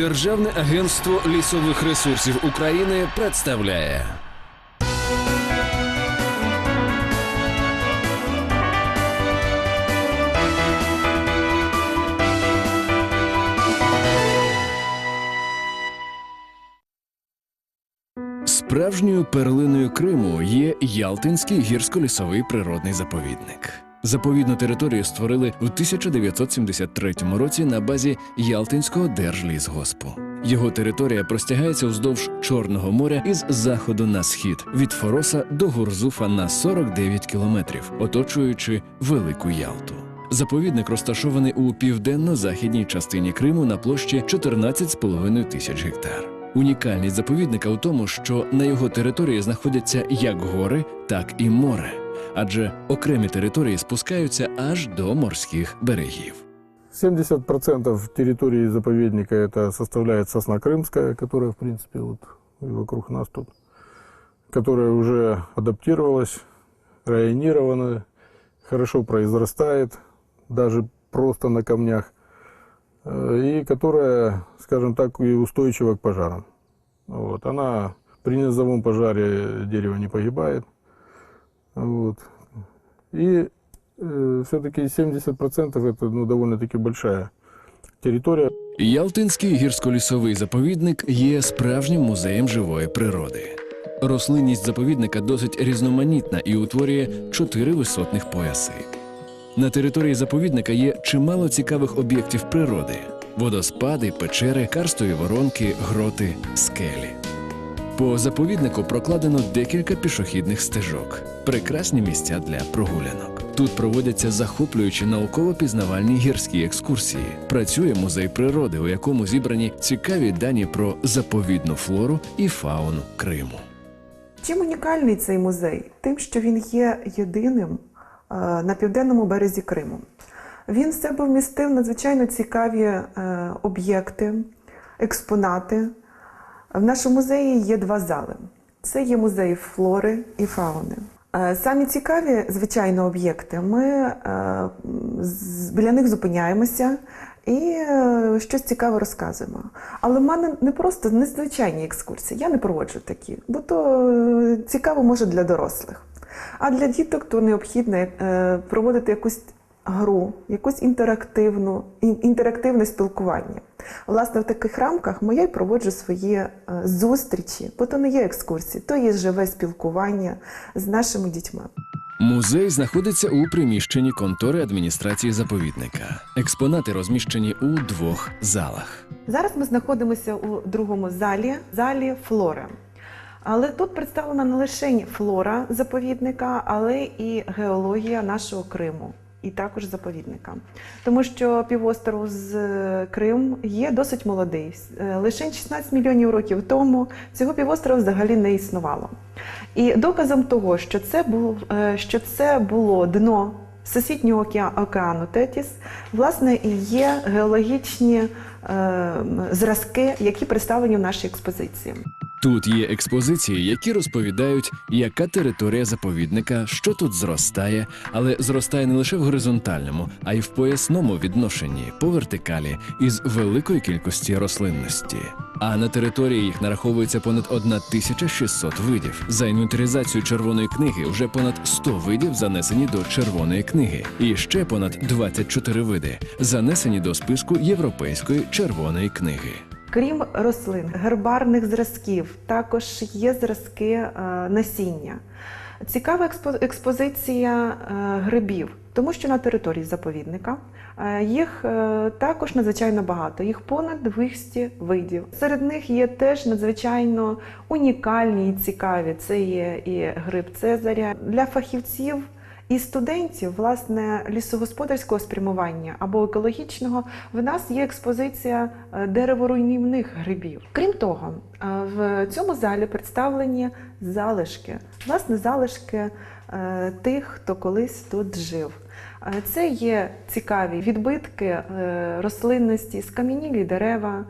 Державне агентство лісових ресурсів України представляє. Справжньою перлиною Криму є Ялтинський гірсько-лісовий природний заповідник. Заповідну територію створили в 1973 році на базі Ялтинського держлісгоспу. Його територія простягається вздовж Чорного моря із заходу на схід від Фороса до Гурзуфа на 49 кілометрів, оточуючи Велику Ялту. Заповідник розташований у південно-західній частині Криму на площі 14,5 тисяч гектар. Унікальність заповідника у тому, що на його території знаходяться як гори, так і море, адже окремі території спускаються аж до морських берегів. 70% территории заповедника это составляет сосна крымская, которая, в принципе, вот и вокруг нас тут, которая уже адаптировалась, районирована, хорошо произрастает, даже просто на камнях, э, и которая, скажем так, и устойчива к пожарам. Вот. Она при низовом пожаре дерево не погибает. Вот. И все-таки 70% это ну, довольно-таки большая территория. Ялтинський гірськолісовий заповідник є справжнім музеєм живої природи. Рослинність заповідника досить різноманітна і утворює чотири висотних пояси. На території заповідника є чимало цікавих об'єктів природи: водоспади, печери, карстові воронки, гроти, скелі. По заповіднику прокладено декілька пішохідних стежок, прекрасні місця для прогулянок. Тут проводяться захоплюючі науково-пізнавальні гірські екскурсії. Працює музей природи, у якому зібрані цікаві дані про заповідну флору і фауну Криму. Чим унікальний цей музей? Тим, що він є єдиним е, на південному березі Криму. Він в себе вмістив надзвичайно цікаві е, об'єкти, експонати. В нашому музеї є два зали. Це є музей флори і фауни. Е, Самі цікаві, звичайно, об'єкти. Ми е, біля них зупиняємося і е, щось цікаве розказуємо. Але в мене не просто незвичайні екскурсії. Я не проводжу такі, бо то цікаво може для дорослих. А для діток то необхідно проводити якусь гру, якусь інтерактивну, ін- інтерактивне спілкування. Власне, в таких рамках моя й проводжу свої е, зустрічі, бо то не є екскурсії, то є живе спілкування з нашими дітьми. Музей знаходиться у приміщенні контори адміністрації заповідника. Експонати розміщені у двох залах. Зараз ми знаходимося у другому залі, залі флори. Але тут представлена не лише флора заповідника, але і геологія нашого Криму. І також заповідника, тому що півостров з е, Крим є досить молодий. Е, Лише 16 мільйонів років тому цього півострова взагалі не існувало. І доказом того, що це було, що це було дно Всесвітнього океа- океану Тетіс, власне, і є геологічні е, зразки, які представлені в нашій експозиції. Тут є експозиції, які розповідають, яка територія заповідника, що тут зростає, але зростає не лише в горизонтальному, а й в поясному відношенні по вертикалі із великої кількості рослинності. А на території їх нараховується понад 1600 видів. За інвентаризацію червоної книги вже понад 100 видів занесені до червоної книги, і ще понад 24 види занесені до списку Європейської червоної книги. Крім рослин, гербарних зразків, також є зразки е, насіння. Цікава експо- експозиція е, грибів, тому що на території заповідника е, їх також надзвичайно багато, їх понад 200 видів. Серед них є теж надзвичайно унікальні і цікаві. Це є і гриб Цезаря для фахівців. І студентів, власне, лісогосподарського спрямування або екологічного, в нас є експозиція е, дереворуйнівних грибів. Крім того, е, в цьому залі представлені залишки, власне, залишки е, тих, хто колись тут жив. Це є цікаві відбитки рослинності, скам'янілі дерева,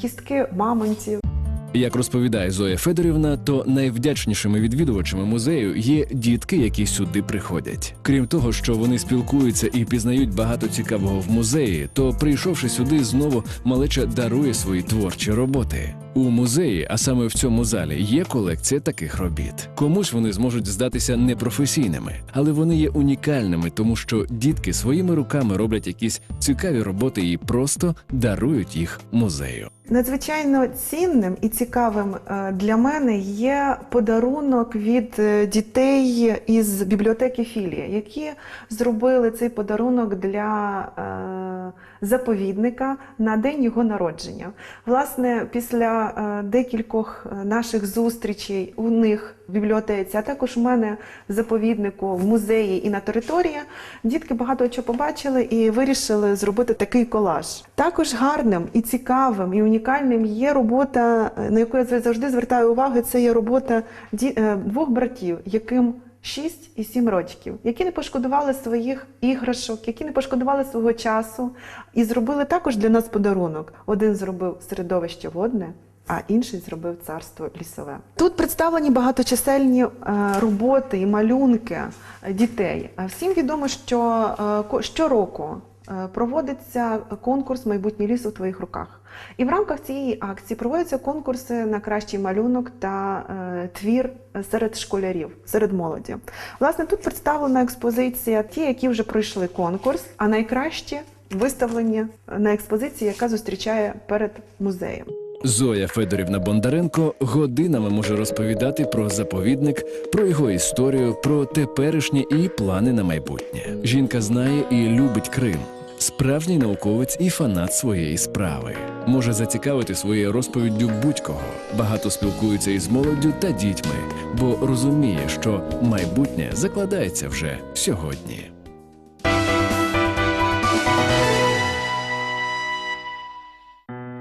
кістки мамонтів. Як розповідає Зоя Федорівна, то найвдячнішими відвідувачами музею є дітки, які сюди приходять. Крім того, що вони спілкуються і пізнають багато цікавого в музеї, то прийшовши сюди, знову малеча дарує свої творчі роботи. У музеї, а саме в цьому залі, є колекція таких робіт. Комусь вони зможуть здатися непрофесійними, але вони є унікальними, тому що дітки своїми руками роблять якісь цікаві роботи і просто дарують їх музею. Надзвичайно цінним і цікавим е, для мене є подарунок від е, дітей із бібліотеки Філія, які зробили цей подарунок для е, заповідника на день його народження. Власне, після е, декількох е, наших зустрічей у них в бібліотеці, а також у мене заповіднику, в музеї і на території, дітки багато чого побачили і вирішили зробити такий колаж. Також гарним і цікавим і унікальним є робота, е, на яку я завжди звертаю увагу. Це є робота двох братів, яким 6 і 7 років, які не пошкодували своїх іграшок, які не пошкодували свого часу, і зробили також для нас подарунок. Один зробив середовище водне. А інший зробив царство лісове. Тут представлені багаточисельні е, роботи і малюнки е, дітей. А Всім відомо, що е, щороку е, проводиться конкурс Майбутній ліс у твоїх руках. І в рамках цієї акції проводяться конкурси на кращий малюнок та е, твір серед школярів, серед молоді. Власне, тут представлена експозиція ті, які вже пройшли конкурс, а найкращі виставлені на експозиції, яка зустрічає перед музеєм. Зоя Федорівна Бондаренко годинами може розповідати про заповідник, про його історію, про теперішнє і плани на майбутнє. Жінка знає і любить Крим. Справжній науковець і фанат своєї справи може зацікавити своєю розповіддю будь-кого. Багато спілкується із молоддю та дітьми, бо розуміє, що майбутнє закладається вже сьогодні.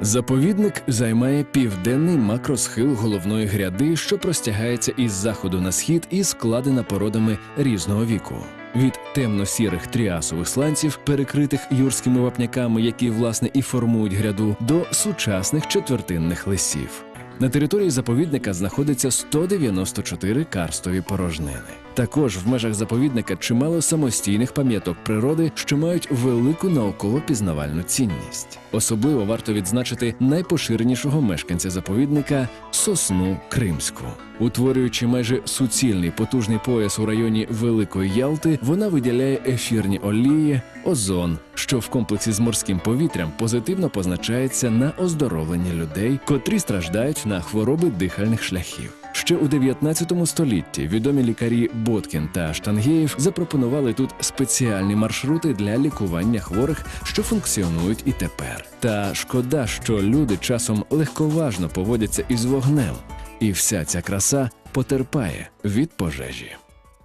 Заповідник займає південний макросхил головної гряди, що простягається із заходу на схід і складена породами різного віку. Від темно-сірих тріасових сланців, перекритих юрськими вапняками, які власне і формують гряду, до сучасних четвертинних лисів. На території заповідника знаходиться 194 карстові порожнини. Також в межах заповідника чимало самостійних пам'яток природи, що мають велику науково-пізнавальну цінність. Особливо варто відзначити найпоширенішого мешканця заповідника сосну кримську. Утворюючи майже суцільний потужний пояс у районі Великої Ялти, вона виділяє ефірні олії, озон, що в комплексі з морським повітрям позитивно позначається на оздоровленні людей, котрі страждають на хвороби дихальних шляхів. Ще у 19 столітті відомі лікарі Боткін та Штангеєв запропонували тут спеціальні маршрути для лікування хворих, що функціонують і тепер. Та шкода, що люди часом легковажно поводяться із вогнем, і вся ця краса потерпає від пожежі.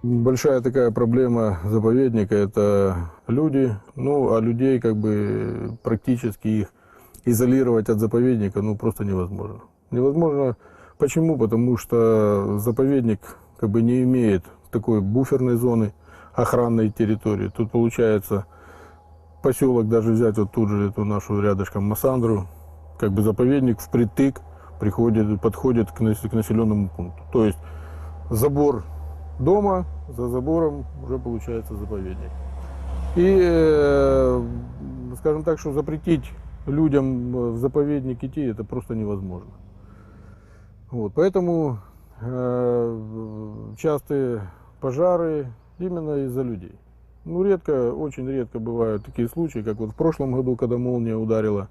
Большая такая проблема заповедника – это люди. Ну, а людей как бы практически их изолировать от заповедника ну, просто невозможно. Невозможно почему? Потому что заповедник как бы не имеет такой буферной зоны, охранной территории. Тут получается поселок, даже взять вот тут же эту нашу рядышком Массандру, как бы заповедник впритык приходит, подходит к нас- к населенному пункту. То есть забор дома, за забором уже получается заповедник. И, э, скажем так, что запретить людям э, в заповедник идти, это просто невозможно. Вот, поэтому э, частые пожары именно из-за людей. Ну, редко, очень редко бывают такие случаи, как вот в прошлом году, когда молния ударила.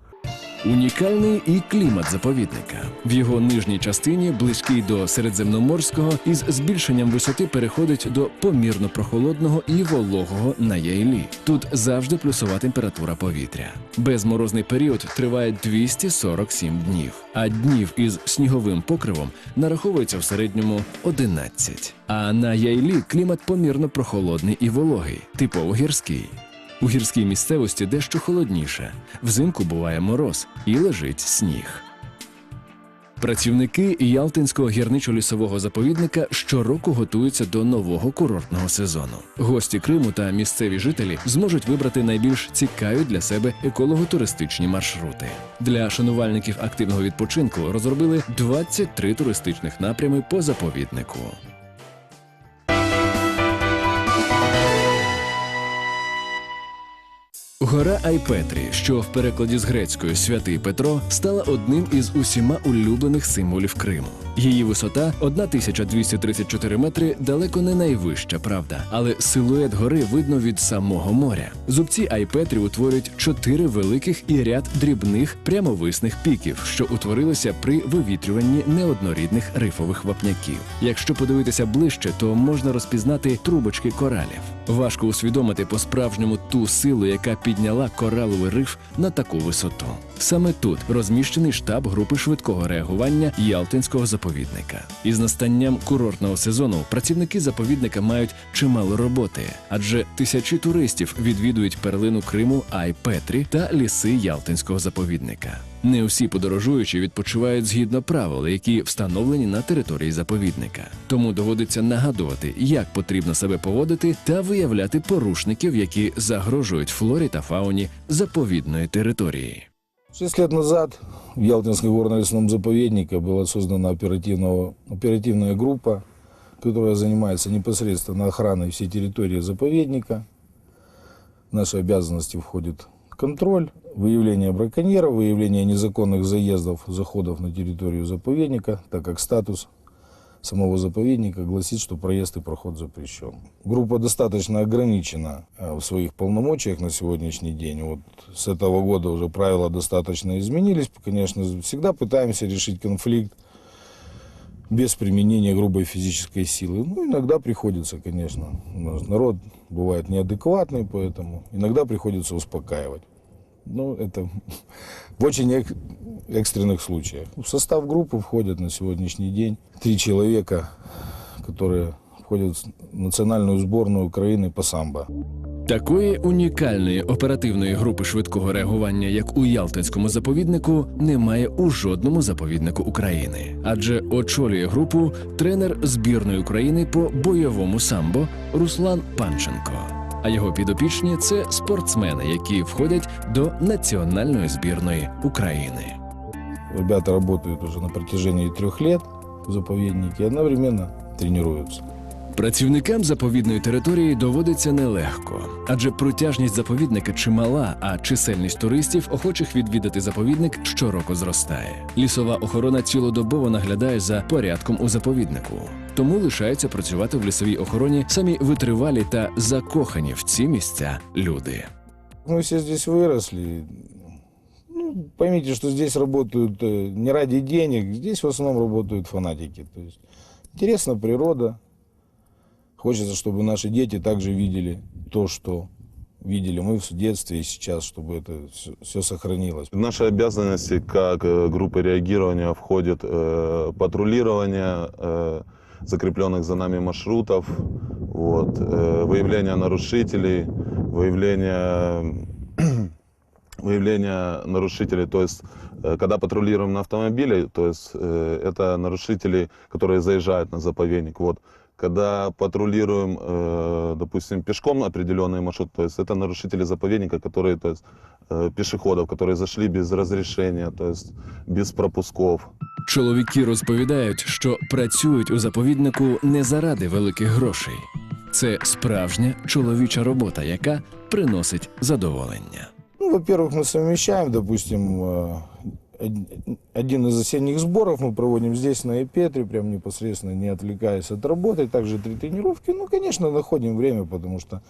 Унікальний і клімат заповідника. В його нижній частині, близький до середземноморського, із збільшенням висоти переходить до помірно прохолодного і вологого на яйлі. Тут завжди плюсова температура повітря. Безморозний період триває 247 днів, а днів із сніговим покривом нараховується в середньому 11. А на яйлі клімат помірно прохолодний і вологий, типово гірський. У гірській місцевості дещо холодніше. Взимку буває мороз і лежить сніг. Працівники Ялтинського гірничо-лісового заповідника щороку готуються до нового курортного сезону. Гості Криму та місцеві жителі зможуть вибрати найбільш цікаві для себе еколого-туристичні маршрути. Для шанувальників активного відпочинку розробили 23 туристичних напрями по заповіднику. Гора Айпетрі, що в перекладі з грецької святий Петро, стала одним із усіма улюблених символів Криму. Її висота 1234 метри, далеко не найвища, правда, але силует гори видно від самого моря. Зубці Айпетрі утворюють чотири великих і ряд дрібних прямовисних піків, що утворилися при вивітрюванні неоднорідних рифових вапняків. Якщо подивитися ближче, то можна розпізнати трубочки коралів. Важко усвідомити по-справжньому ту силу, яка підняла кораловий риф на таку висоту. Саме тут розміщений штаб групи швидкого реагування Ялтинського заповідника. Із настанням курортного сезону працівники заповідника мають чимало роботи, адже тисячі туристів відвідують перлину Криму Айпетрі та ліси Ялтинського заповідника. Не усі подорожуючі відпочивають згідно правил, які встановлені на території заповідника. Тому доводиться нагадувати, як потрібно себе поводити та виявляти порушників, які загрожують флорі та фауні заповідної території. Шесть лет назад в Ялтинском горно-лесном заповеднике была создана оперативная группа, которая занимается непосредственно охраной всей территории заповедника. В наши обязанности входит контроль, выявление браконьеров, выявление незаконных заездов, заходов на территорию заповедника, так как статус самого заповедника гласит, что проезд и проход запрещен. Группа достаточно ограничена э, в своих полномочиях на сегодняшний день. Вот с этого года уже правила достаточно изменились. Конечно, всегда пытаемся решить конфликт без применения грубой физической силы. Ну, иногда приходится, конечно. У нас народ бывает неадекватный, поэтому иногда приходится успокаивать. Ну, это в очень эк- экстренных случаях. В состав группы входят на сегодняшний день три человека, которые входят в национальную сборную Украины по самбо. Такої унікальної оперативної групи швидкого реагування, як у Ялтинському заповіднику, немає у жодному заповіднику України, адже очолює групу тренер збірної України по бойовому самбо Руслан Панченко. А його підопічні це спортсмени, які входять до національної збірної України. Ребята работают уже на протяжении трех лет в заповеднике и одновременно тренируются. Працівникам заповідної території доводиться нелегко, адже протяжність заповідника чимала, а чисельність туристів, охочих відвідати заповідник, щороку зростає. Лісова охорона цілодобово наглядає за порядком у заповіднику Тому лишаються працювати в лісовій охороні самі витривалі та закохані в ці місця люди. Мы все здесь выросли. Ну, поймите, что здесь работают э, не ради денег, здесь в основном работают фанатики. То есть интересна природа. Хочется, чтобы наши дети также видели то, что видели мы в детстве и сейчас, чтобы это все, сохранилось. В наши обязанности как э, группы реагирования входит э, патрулирование э, закрепленных за нами маршрутов, вот, э, выявление нарушителей, выявление, выявление нарушителей, то есть э, когда патрулируем на автомобиле, то есть э, это нарушители, которые заезжают на заповедник. Вот. Когда патрулируем, э, допустим, пешком определенный маршрут, то есть это нарушители заповедника, которые, то есть э, пешеходов, которые зашли без разрешения, то есть без пропусков. Чоловіки розповідають, що працюють у заповіднику не заради великих грошей. Це справжня чоловіча робота, яка приносить задоволення. Ну, во-первых, мы совмещаем, допустим, э, од- один из осенних сборов мы проводим здесь, на Эпетре, прям непосредственно не отвлекаясь от работы. Также три тренировки. Ну, конечно, находим время, потому что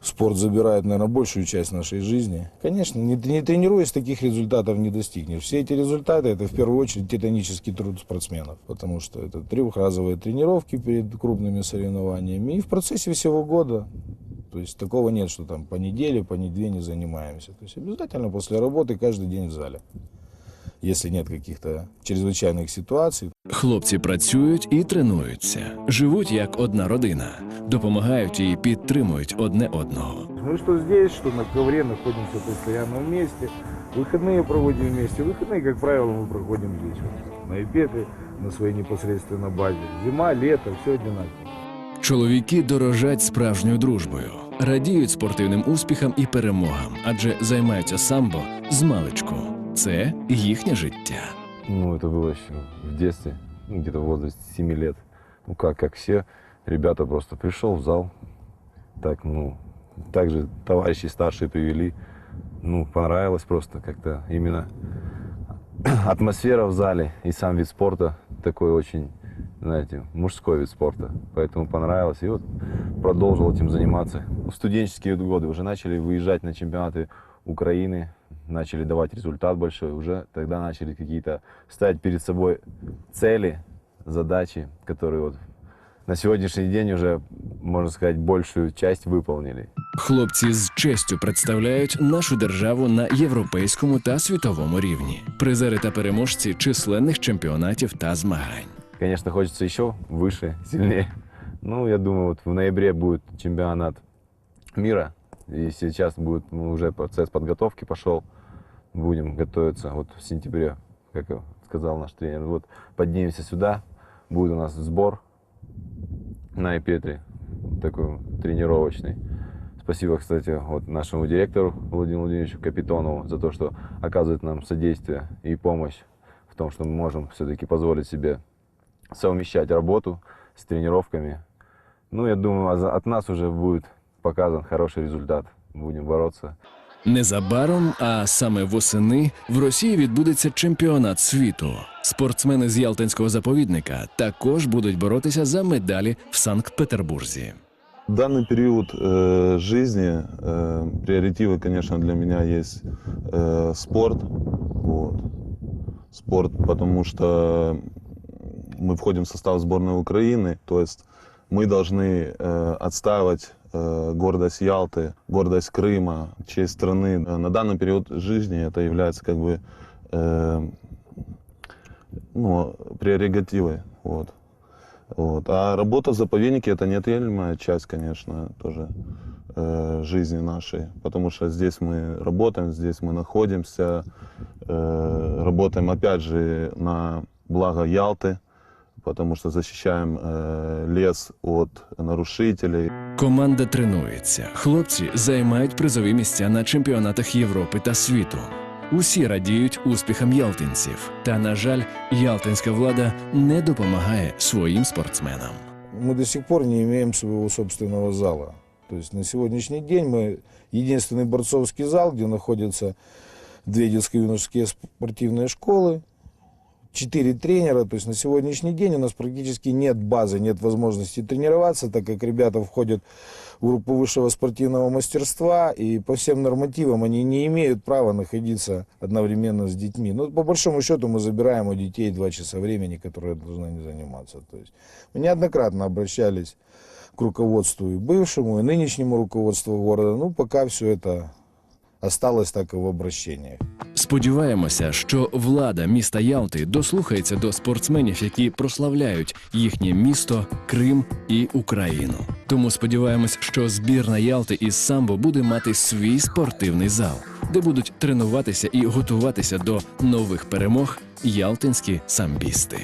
спорт забирает, наверное, большую часть нашей жизни. Конечно, не, не тренируясь, таких результатов не достигнешь. Все эти результаты – это в первую очередь титанический труд спортсменов, потому что это трехразовые тренировки перед крупными соревнованиями. И в процессе всего года то есть такого нет, что там по неделе, по две не занимаемся. То есть обязательно после работы каждый день в зале. Если нет каких-то чрезвычайных ситуаций. Хлопці працюють і тренуються, живуть як одна родина, допомагають і підтримують одне одного. Ну и что здесь, что на ковре находимся постоянно вместе. Выходные проводим вместе. Выходные, как правило, мы проходим здесь. Вот, на Ипеты, на своей непосредственно базе. Зима, лето, все одинаково. Чоловіки дорожать справжньою дружбою, радіють спортивним успіхам і перемогам, адже займаються самбо з маличку. Це їхнє життя. Ну, это было еще в детстве, ну, где-то в возрасте 7 лет. Ну, как, как все ребята просто пришел в зал, так, ну, также товарищи старшие привели, ну, понравилось просто как-то именно атмосфера в зале и сам вид спорта такой очень, знаете, мужской вид спорта, поэтому понравилось. И вот продолжил этим заниматься. В студенческие годы уже начали выезжать на чемпионаты Украины, начали давать результат большой, уже тогда начали какие-то ставить перед собой цели, задачи, которые вот на сегодняшний день уже, можно сказать, большую часть выполнили. Хлопці з честю представляють нашу державу на європейському та світовому рівні. Призери та переможці численних чемпіонатів та змагань. Конечно, хочется еще выше, сильнее. Ну, я думаю, вот в ноябре будет чемпионат мира. И сейчас будет ну, уже процесс подготовки пошел. Будем готовиться вот в сентябре, как сказал наш тренер. Вот поднимемся сюда. Будет у нас сбор на Эпетре, такой тренировочный. Спасибо, кстати, вот нашему директору Владимиру Владимировичу Капитонову за то, что оказывает нам содействие и помощь в том, что мы можем все-таки позволить себе совмещать работу с тренировками. Ну, я думаю, а от нас уже будет показан хороший результат. Будем бороться. Незабаром, а саме восени, в Росії відбудеться чемпіонат світу. Спортсмени з Ялтинського заповідника також будуть боротися за медалі в Санкт-Петербурзі. Данный период э, жизни, э, приоритивы, конечно, для меня есть э, спорт. Вот. Спорт, потому что мы входим в состав сборной Украины, то есть мы должны э, отстаивать э, гордость Ялты, гордость Крыма, честь страны. Э, На данный период жизни это является как бы э, ну, прерогативой. Вот. Вот. А работа в заповеднике это неотъемлемая часть, конечно, тоже э, жизни нашей. Потому что здесь мы работаем, здесь мы находимся, э, работаем опять же на благо Ялты, потому что защищаем э, лес от нарушителей. Команда тренується. Хлопці займають призові місця на чемпіонатах Європи та світу. Усі радіють успіхам ялтинців. Та, на жаль, ялтинська влада не допомагає своїм спортсменам. Мы до сих пор не имеем своего собственного зала. То есть на сегодняшний день мы единственный борцовский зал, где находятся две детско-юношеские спортивные школы, четыре тренера. То есть на сегодняшний день у нас практически нет базы, нет возможности тренироваться, так как ребята входят в группу высшего спортивного мастерства, и по всем нормативам они не имеют права находиться одновременно с детьми. Ну, по большому счету мы забираем у детей два часа времени, которые должны они заниматься. То есть мы неоднократно обращались к руководству и бывшему, и нынешнему руководству города. Ну, пока все это осталось так и в обращениях. Сподіваємося, що влада міста Ялти дослухається до спортсменів, які прославляють їхнє місто, Крим і Україну. Тому сподіваємось, що збірна Ялти із самбо буде мати свій спортивний зал, де будуть тренуватися і готуватися до нових перемог ялтинські самбісти.